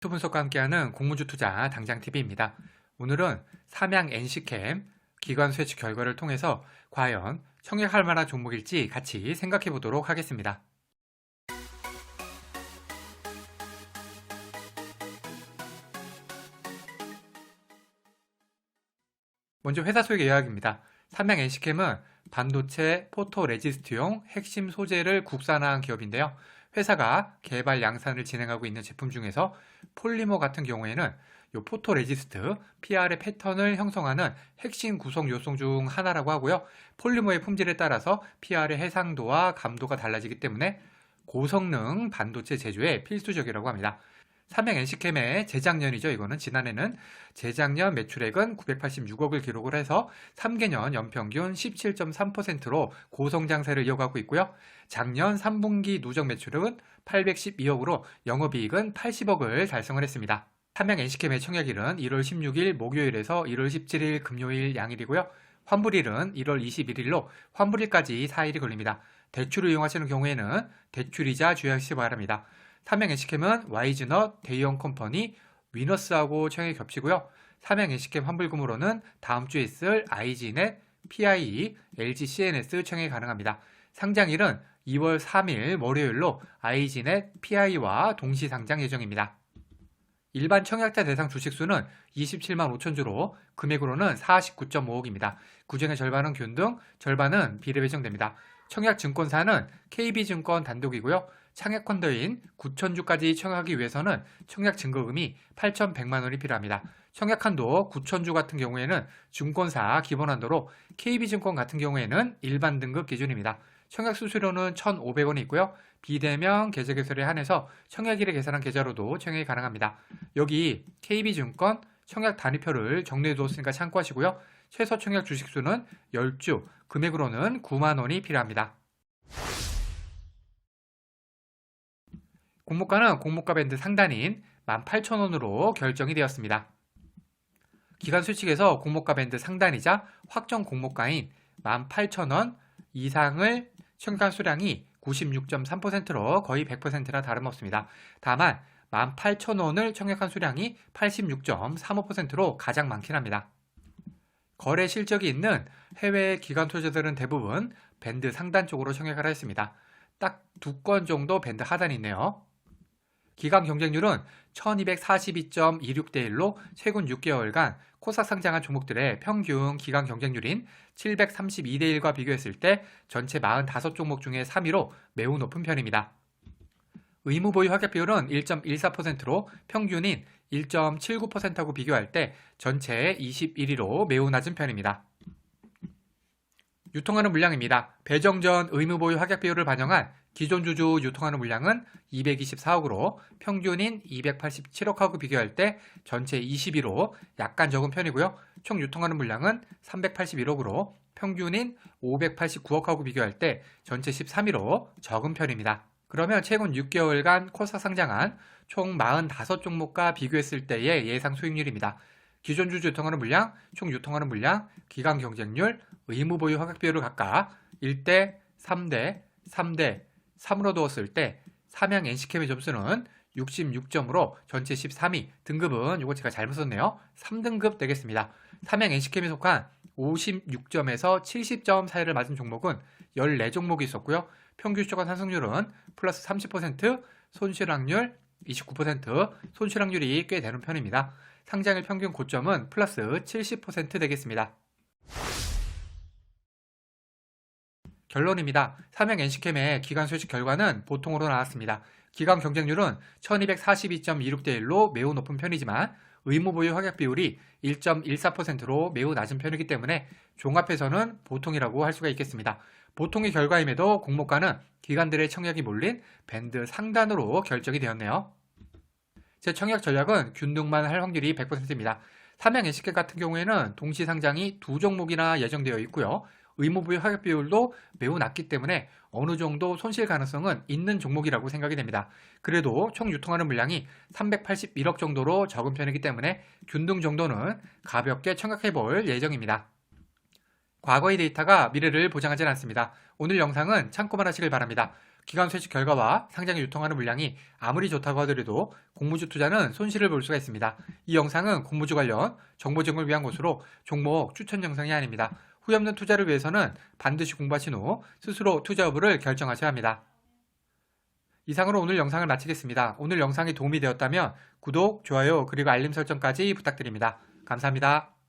투 분석과 함께하는 공무주 투자 당장TV입니다. 오늘은 삼양 NC캠 기관 수치 결과를 통해서 과연 청약할 만한 종목일지 같이 생각해 보도록 하겠습니다. 먼저 회사 소개 요약입니다. 삼양 NC캠은 반도체 포토레지스트용 핵심 소재를 국산화한 기업인데요. 회사가 개발 양산을 진행하고 있는 제품 중에서 폴리머 같은 경우에는 이 포토레지스트 PR의 패턴을 형성하는 핵심 구성 요소 중 하나라고 하고요. 폴리머의 품질에 따라서 PR의 해상도와 감도가 달라지기 때문에 고성능 반도체 제조에 필수적이라고 합니다. 삼양 NC캠의 재작년이죠. 이거는 지난해는 재작년 매출액은 986억을 기록을 해서 3개년 연평균 17.3%로 고성장세를 이어가고 있고요. 작년 3분기 누적 매출은 812억으로 영업이익은 80억을 달성을 했습니다. 삼양 NC캠의 청약일은 1월 16일 목요일에서 1월 17일 금요일 양일이고요. 환불일은 1월 21일로 환불일까지 4일이 걸립니다. 대출을 이용하시는 경우에는 대출이자 주의하시기 바랍니다. 삼양 NC캠은 와이즈넛 대형 컴퍼니 위너스하고 청약이 겹치고요. 삼양 NC캠 환불금으로는 다음 주에 있을 IG넷, PIE, LG CNS 청약이 가능합니다. 상장일은 2월 3일 월요일로 IG넷, PI와 동시 상장 예정입니다. 일반 청약자 대상 주식수는 27만 5천 주로 금액으로는 49.5억입니다. 구중의 절반은 균등, 절반은 비례 배정됩니다. 청약 증권사는 KB증권 단독이고요. 청약 펀더인 9천주까지 청약하기 위해서는 청약 증거금이 8,100만 원이 필요합니다. 청약 한도 9천주 같은 경우에는 증권사 기본 한도로 KB증권 같은 경우에는 일반 등급 기준입니다. 청약 수수료는 1,500원이 있고요. 비대면 계좌 개설에 한해서 청약일에 계산한 계좌로도 청약이 가능합니다. 여기 KB증권 청약 단위표를 정리해 두었으니까 참고하시고요. 최소 청약 주식수는 10주, 금액으로는 9만 원이 필요합니다. 공모가는 공모가 밴드 상단인 18,000원으로 결정이 되었습니다. 기관 수칙에서 공모가 밴드 상단이자 확정 공모가인 18,000원 이상을 청약 수량이 96.3%로 거의 100%나 다름없습니다. 다만 18,000원을 청약한 수량이 86.35%로 가장 많긴 합니다. 거래 실적이 있는 해외 기관 투자자들은 대부분 밴드 상단 쪽으로 청약을 했습니다. 딱 두 건 정도 밴드 하단이 있네요. 기간 경쟁률은 1242.26대 1로 최근 6개월간 코스닥 상장한 종목들의 평균 기간 경쟁률인 732대 1과 비교했을 때 전체 45종목 중에 3위로 매우 높은 편입니다. 의무 보유 확약 비율은 1.14%로 평균인 1.79%하고 비교할 때 전체의 21위로 매우 낮은 편입니다. 유통하는 물량입니다. 배정 전 의무 보유 확약 비율을 반영한 기존 주주 유통하는 물량은 224억으로 평균인 287억하고 비교할 때 전체 21호 약간 적은 편이고요. 총 유통하는 물량은 381억으로 평균인 589억하고 비교할 때 전체 13위로 적은 편입니다. 그러면 최근 6개월간 코스닥 상장한 총 45종목과 비교했을 때의 예상 수익률입니다. 기존 주주 유통하는 물량, 총 유통하는 물량, 기간 경쟁률, 의무 보유 허각 비율을 각각 1대, 3대, 3대, 3으로 두었을 때 삼양 NC캠의 점수는 66점으로 전체 13위, 등급은 이거 제가 잘못 썼네요. 3등급 되겠습니다. 삼양 NC캠에 속한 56점에서 70점 사이를 맞은 종목은 14종목이 있었고요. 평균 주가 산승률은 플러스 30%, 손실확률 29%, 손실확률이 꽤 되는 편입니다. 상장일 평균 고점은 플러스 70% 되겠습니다. 결론입니다. 삼양 NC캠의 기간 수식 결과는 보통으로 나왔습니다. 기간 경쟁률은 1242.26대 1로 매우 높은 편이지만 의무 보유 확약 비율이 1.14%로 매우 낮은 편이기 때문에 종합해서는 보통이라고 할 수가 있겠습니다. 보통의 결과임에도 공모가는 기관들의 청약이 몰린 밴드 상단으로 결정이 되었네요. 제 청약 전략은 균등만 할 확률이 100%입니다. 삼양 NC캠 같은 경우에는 동시 상장이 두 종목이나 예정되어 있고요. 의무부의 하격 비율도 매우 낮기 때문에 어느 정도 손실 가능성은 있는 종목이라고 생각이 됩니다. 그래도 총 유통하는 물량이 381억 정도로 적은 편이기 때문에 균등 정도는 가볍게 청약해 볼 예정입니다. 과거의 데이터가 미래를 보장하지 않습니다. 오늘 영상은 참고만 하시길 바랍니다. 기관 sve취 결과와 상장에 유통하는 물량이 아무리 좋다고 하더라도 공모주 투자는 손실을 볼 수가 있습니다. 이 영상은 공모주 관련 정보 제공을 위한 것으로 종목 추천 영상이 아닙니다. 후회 없는 투자를 위해서는 반드시 공부하신 후 스스로 투자 여부를 결정하셔야 합니다. 이상으로 오늘 영상을 마치겠습니다. 오늘 영상이 도움이 되었다면 구독, 좋아요, 그리고 알림 설정까지 부탁드립니다. 감사합니다.